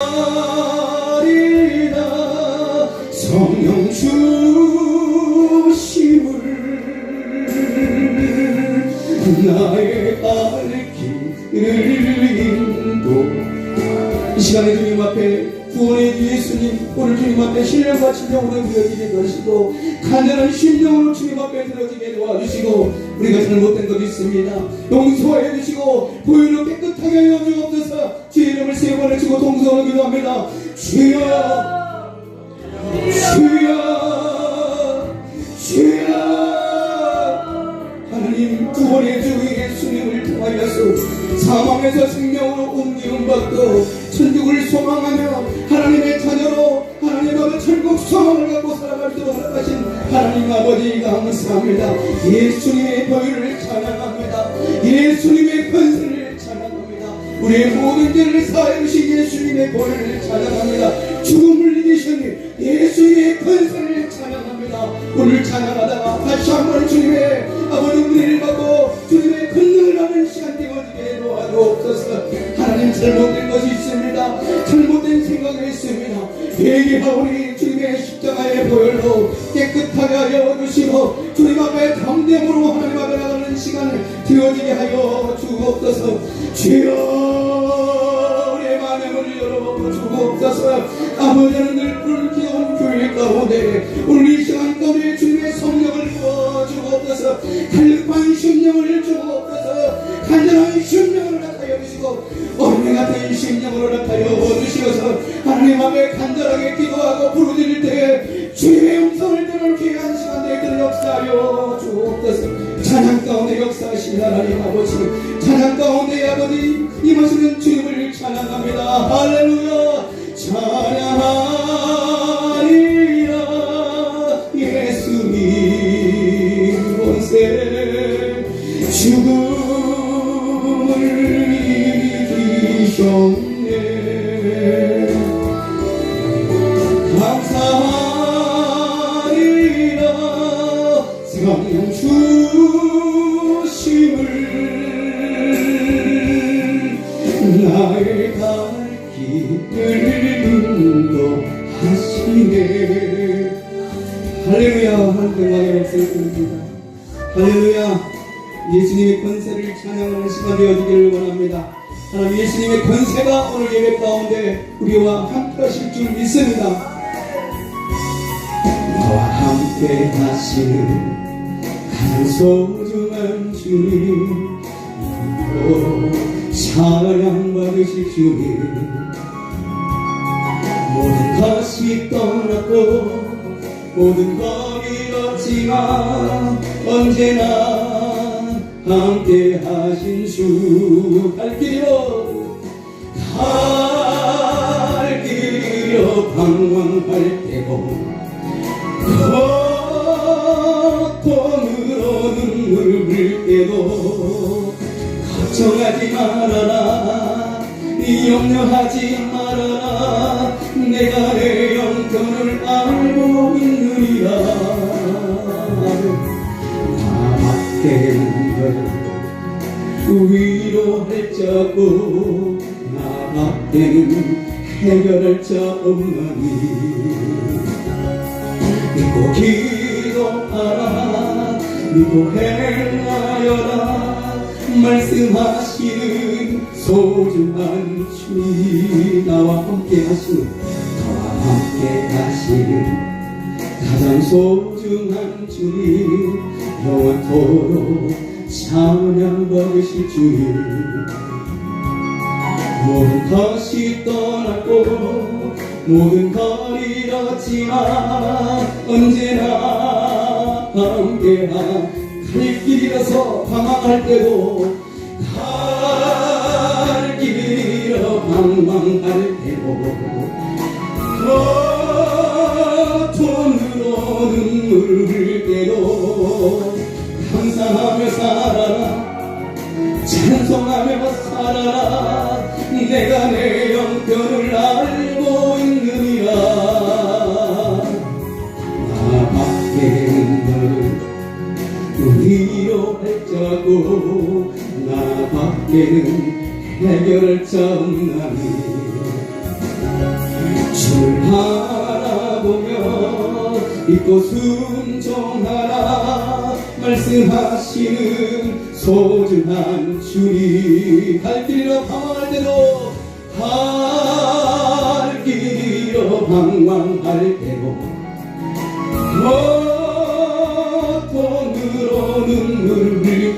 아리라 성령 주심을 나의 갈 길을 인도. 이 시간에 주님 앞에 구원의 주 예수님 오늘 주님 앞에 신령과 진정으로 드려지게 하시고 간절한 심령으로 주님 앞에 드려지게 도와주시고 우리가 잘못된 것 있습니다. 용서해 주시고 보혈로 깨끗하게 주옵소서. 주의 이름을 세 번을 주고 동성으로 기도합니다. 주여 주여 주여. 하나님 구원의 주 예수님을 통하여서 사망에서 생명으로 옮기는 받고 천국을 소망하며 하나님의 자녀로 하나님 아버지 천국 소망을 갖고 살아갈 수 허락하신 하나님 아버지 감사합니다. 예수님 의 보혈을 찬양합니다. 예수님의 권세를 찬양합니다. 우리의 모든 죄를 사해 주신 예수님의 보혈을 찬양합니다. 죽음을 이기신 예수님의 권세를 찬양합니다. 오늘 찬양하다가 다시 한번 주님의 아버지 은혜를 받고 주님의 권능을 하는 시간 되어지게 도와주옵소서 하나님 잘못된 것이 있습니다. 잘못된 생각이 있습니다. 회개하오니 아 박수를 드립니다. 할렐루야. 예수님의 권세를 찬양하는 시간 되어지기를 원합니다. 하나님 예수님의 권세가 오늘 예배 가운데 우리와 함께 하실 줄 믿습니다. 나와 함께 하시는 가장 소중한 주님 또 사랑 받으실 주님. 모든 것이 떠났고 모든 걸 잃었지만 언제나 함께 하신 주 갈 길이로 갈 길이로 방황할 때고 고통으로 눈물 흘릴 때도 걱정하지 말아라. 이 염려하지 말아라. 내가 내 영혼을 알고 자 없고 나밖에는 해결할 자 없나니. 믿고 기도하라 믿고 행하여라. 말씀하시는 소중한 주님 나와 함께 하시는 나와 함께 하시는 가장 소중한 주님 영원토록 찬양 받으실 주님 모든 것이 떠났고 모든 걸 잃었지만 언제나 함께한 갈 길이라서 방황할 때도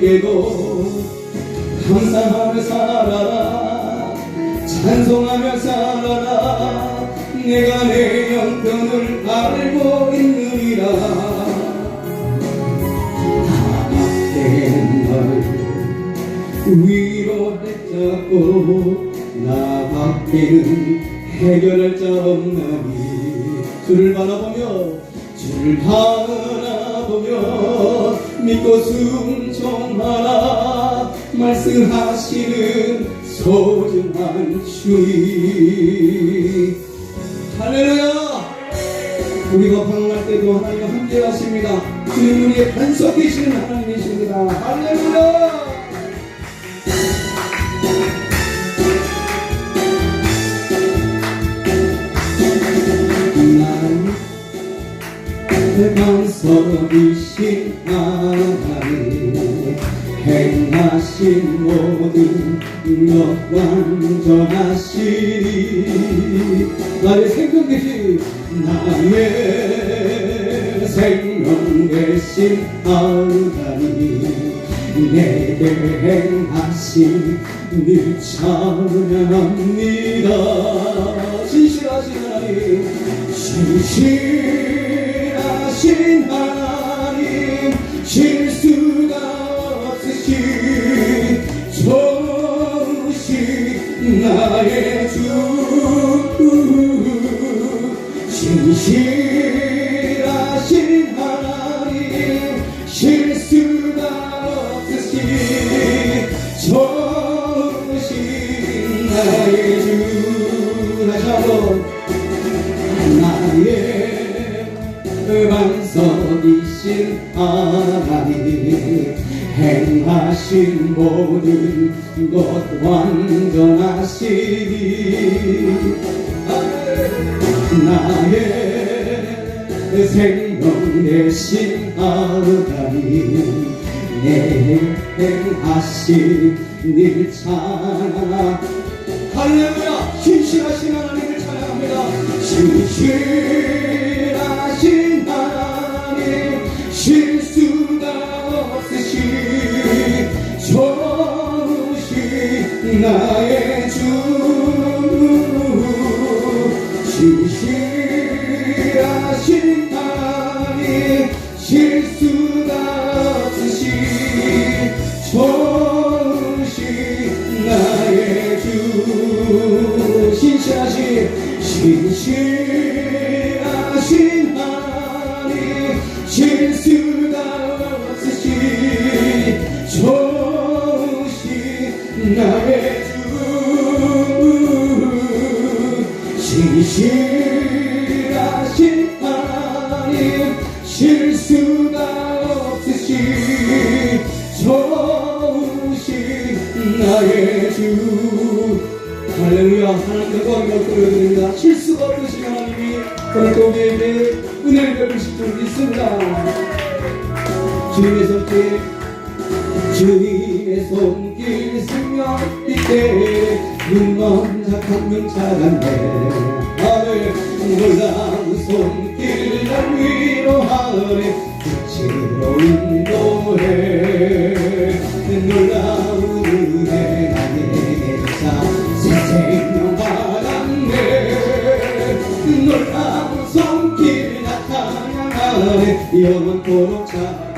때도 감사하며 살아라. 찬송하며 살아라. 내가 내 형편을 알고 있느니라. 다밖에는 널 위로했자고 나밖에는 해결할 자 없나니. 주를 바라보며 주를 바라보며 믿고 순종하라. 말씀하시는 소중한 주님. 할렐루야. 우리가 방황할 때도 하나님과 함께 하십니다. 주님 우리의 반석 되시는 하나님이십니다. 할렐루야. 나는 반 석이신 하나님 행하신 모든 것 완전하시니 나의 생명 대신 나의 생명 대신 하나님 내게 행하신 늘 찬양합니다. 진실하신 하나님 진실 실수가 없으신 좋으신 나의 주. 진실하신 하신 일 찬양 할렐루야. 신실하신 하나님을 찬양합니다. 신실하신 하나님 실수가 없으신 좋으신 나의 주 신실하신 하나님 실수 신실하신 신실하신 하나님 실수가 없으신 좋으신 나의 주 신실하신 하나님 실수가 없으신 좋으신 나의 주 할렐루야 하나님께 영광을 돌려드립니다. 실수가 없으신 하나님이 오늘 또 우리에게 은혜를 베푸실 줄 믿습니다. 주님의 손길 주님의 손길 생명 있게 눈먼 착한 명차간데 나를 놀라운 손길 날 위로하네 빛으로 인도해 놀라 나타나네 영원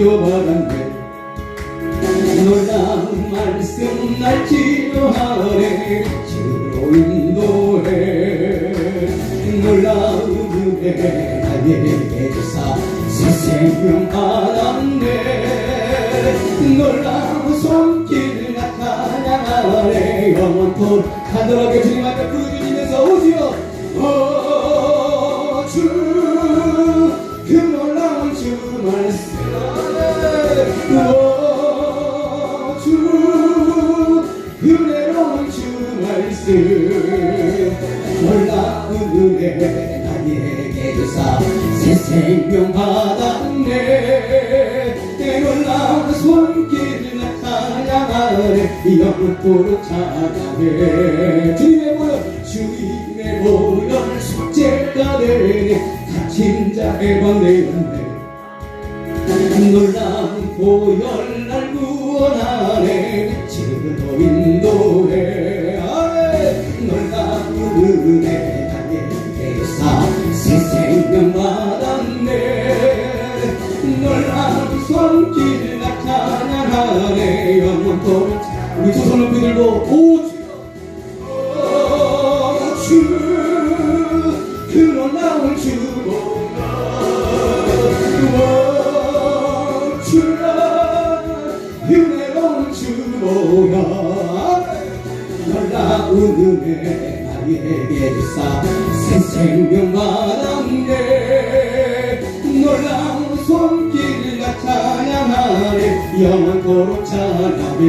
치료받았네 놀라운 말씀 날 치료하네. 주로 인도해 놀라운 은혜 나에게 주사 새 생명 받았네. 놀라운 손길 나타나네. 영원토록 가늘하게 주님 앞에 부르짖으면서 오지요 놀라운 은혜 나에게 주사 새 생명 받았네 내 놀라운 손길 나타나네. 영원토록 찬양해 주님의 보혈 주님의 보혈 속죄가 되네 갇힌 자의 번뇌였네 놀라 운 보혈 날 구원하네 지금도 인도해 아멘. 놀라운 은혜 나에게 사새 생명 받았네. 놀라운 손길 나타나네 영원토록 우리 두 손을 들고 오 은혜로운 주보다 놀라운 은혜 나에게 주사 새 생명 받았네 놀라운 손길 나타나네. 영원토록 찬양해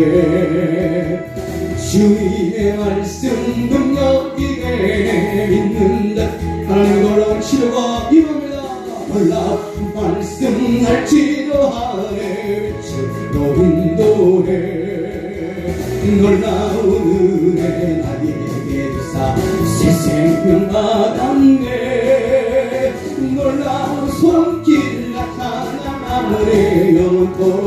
주님의 말씀 능력이 되네 믿는 자 하나님의 놀라운 치료가 임합 니다 놀라운 말씀 날 치료하네 주로 인도해 놀라운 은혜 나에게 주사 새 생명 받았네 놀라운 손길 나타나네 영원토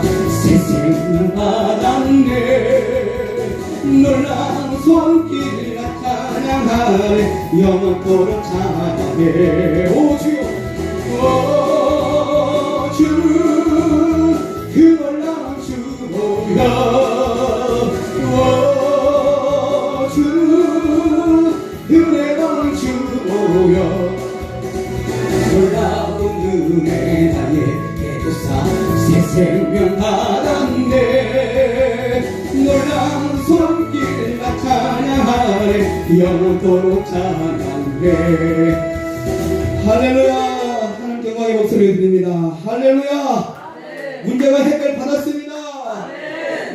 생명 받았네 놀라운 손길 나타나네 영원토록 찬양해 오주 영원토록 찬양해 할렐루야. 하나님 영광의 목소리 드립니다. 할렐루야. 문제가 해결 받았습니다.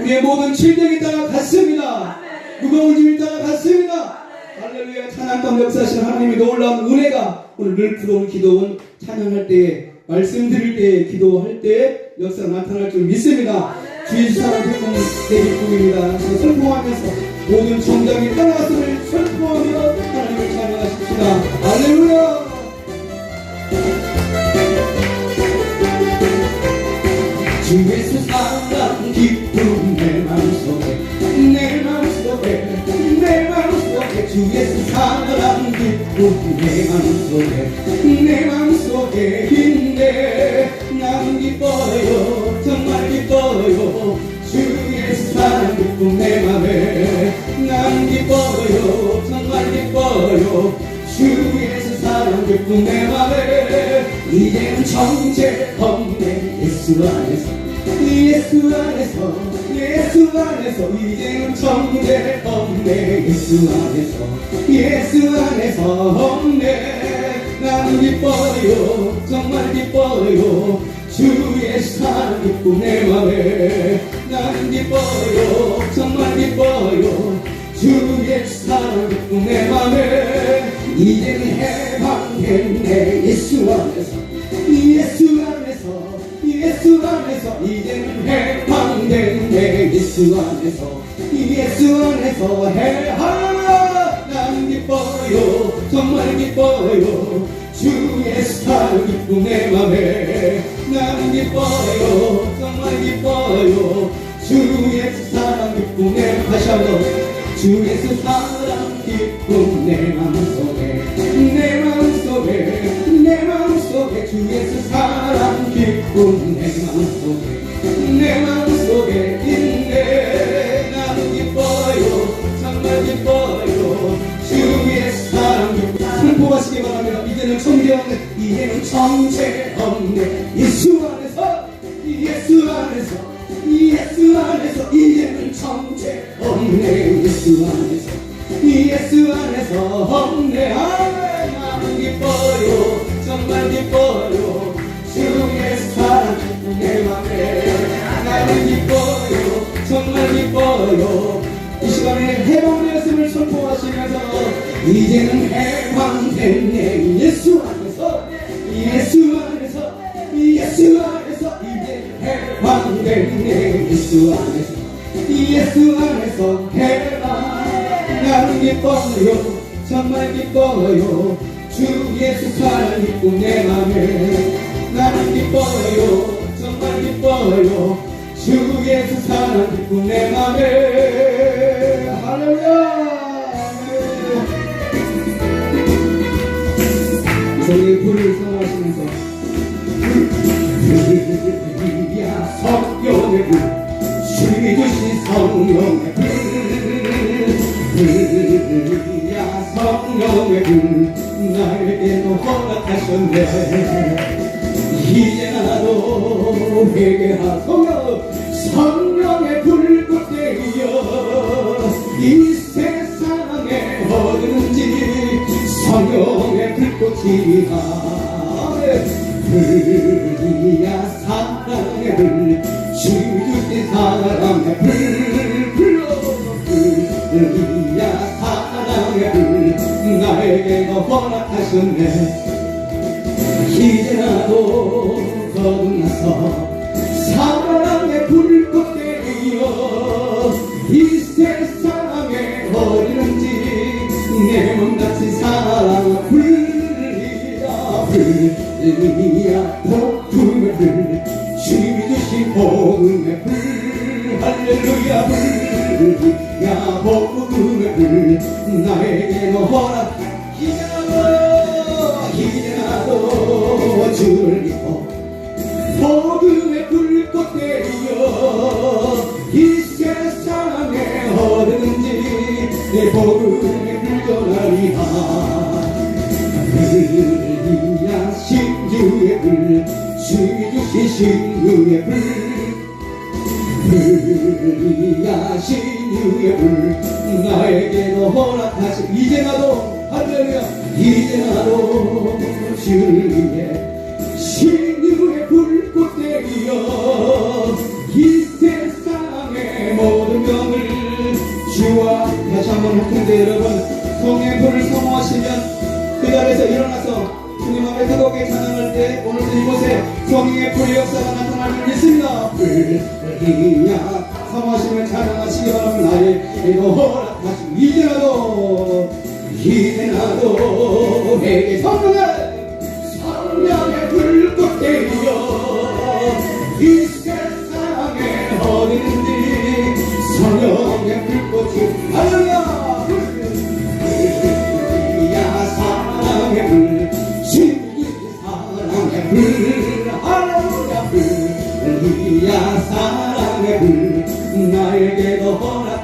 우리의 모든 질병이 따라갔습니다. 무거운 짐이 따라갔습니다. 할렐루야. 찬양 가운데 역사하신 하나님의 놀라운 은혜가 오늘 늘 부러운 기도원 찬양할 때에 말씀 드릴 때에 기도할 때에 역사가 나타날 줄 믿습니다. 주의 사랑 행복 되기 꿈입니다. 슬퍼하면서 모든 정장이 하나님을 찬양하십시다. 할렐루야! 주 예수 사랑 기쁨 내 마음속에 내 마음속에 내 마음속에 주 예수 사랑 기쁨 내 마음속에 내 마음속에 힘내 난 기뻐요 기쁨 내 맘에 이제는 정죄 없네 예수 안에서 예수 안에서 예수 안에서 이제는 정죄 없네 예수 안에서 예수 안에서 없네. 난 기뻐요 정말 기뻐요. 주의 사랑 기쁜 내 맘에 나는 기뻐요 정말 기뻐요. 주의 사랑 기쁜 내 맘에 이제는 해방됐네 예수 안에서 예수 안에서 해하라 난 기뻐요. 정말 기뻐요. 주의 사랑 기쁜 내 맘에 난 기뻐요. 정말 기뻐요. 주의 사랑 기쁜 내 다시 한번 주의 사랑 기쁜 내 마음속에 내 마음속에 내 마음속에 주의 사랑 기쁜 내 마음속에 내 마음속에 있네 나는 기뻐요 정말 기뻐요 주의 사랑 기쁜 승포하시기 바랍니다 이제는 청재 없네 이제는 청재 없네 예수 안에서 예수 안에서 예수 안에서 이제는 청재 없네 예수 안에서 예수 안에서 없네 이제는 해방됐네 예수 안에서 예수 안에서 예수 안에서 이제 해방됐네 예수 안에서 예수 안에서 해방 나는 기뻐요. 정말 기뻐요. 주 예수 사랑 기쁜 내 맘에 나는 기뻐요 불이야 사랑의 불 나에게도 허락하셨네. 이제 나도 거듭나서 내 복음의 불 전하리라 불이야 신주의 불 주의 주신 신주의 불 불이야 신유의 불 나에게도 허락하시 이제 나도 할렐루야 이제 나도 위해 신유의 불꽃 되어 이 세상의 모든 병을 주와 다시 한번 할텐데 여러분. 성의 불을 사모하시면 그 자리에서 일어나서 주님 앞에 뜨겁게 찬양할 때 오늘도 이곳에 성령의 불의 역사가 나타날 줄 믿습니다. 불이야 사모하시면 찬양하시기 바랍니다. 나의 이거 허락하시고 이제라도 이제라도 회개 성령의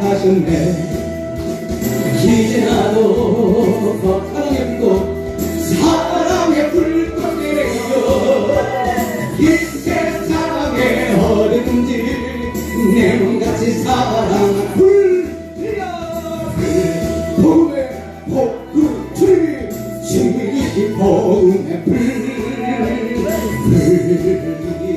하셨네 이제 나도 더 사랑의 불꽃 내려 이 세상에 어디든지 내 몸같이 사랑 불 복음의 복음 주님 주님이 복음의 불 복음의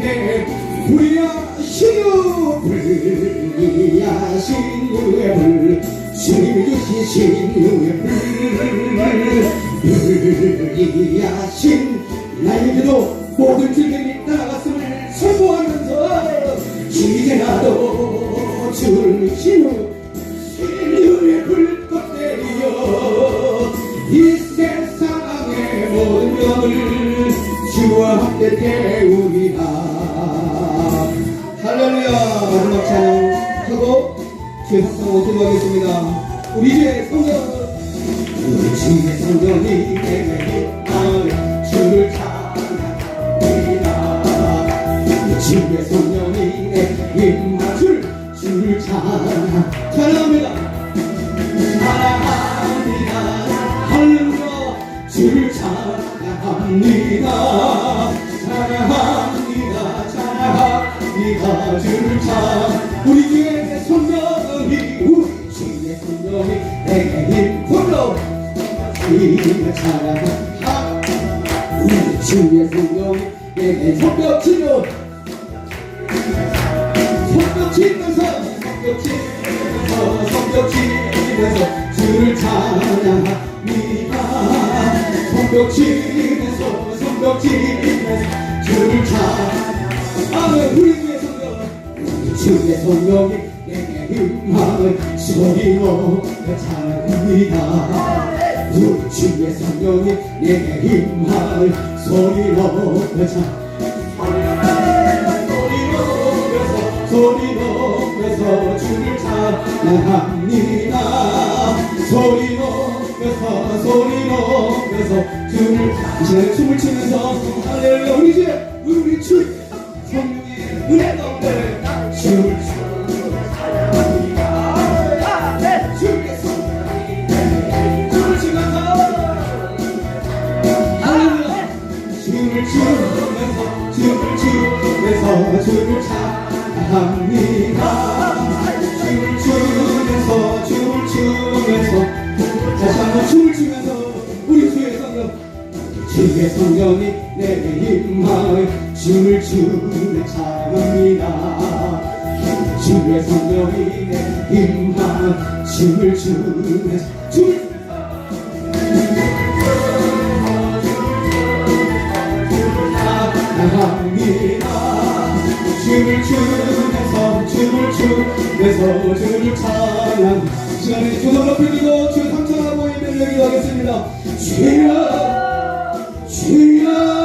때 불야시여 불야시여 불시시시여 불야시여 집에서 성벽 집에서 주님 찾아 아멘 우리의 성벽 주의 성령이 내게 임함을 소리로 찬양합니다 소리로 찬양 소리 높여서 주를 찬양합니다 소리 높여 찬 소리 넘에서 춤을 이제는 춤을 추면서 할렐루야 우리 이제 우리 춤 성령의 은혜 넘쳐 춤을 추 춤을 추면서 춤을 추면서 춤을 찬합니다 춤을 추 춤을 추면서 우리 주의 성령 주의 성령이 내게 힘마에 춤을 추는 사람이다 주의 성령이 내게 힘마에 춤을 추는 춤을 춤을 추면서 춤을 추면서 주를 찬양 시간에 주를 높이고 주를 기도하겠습니다. 주여 주여.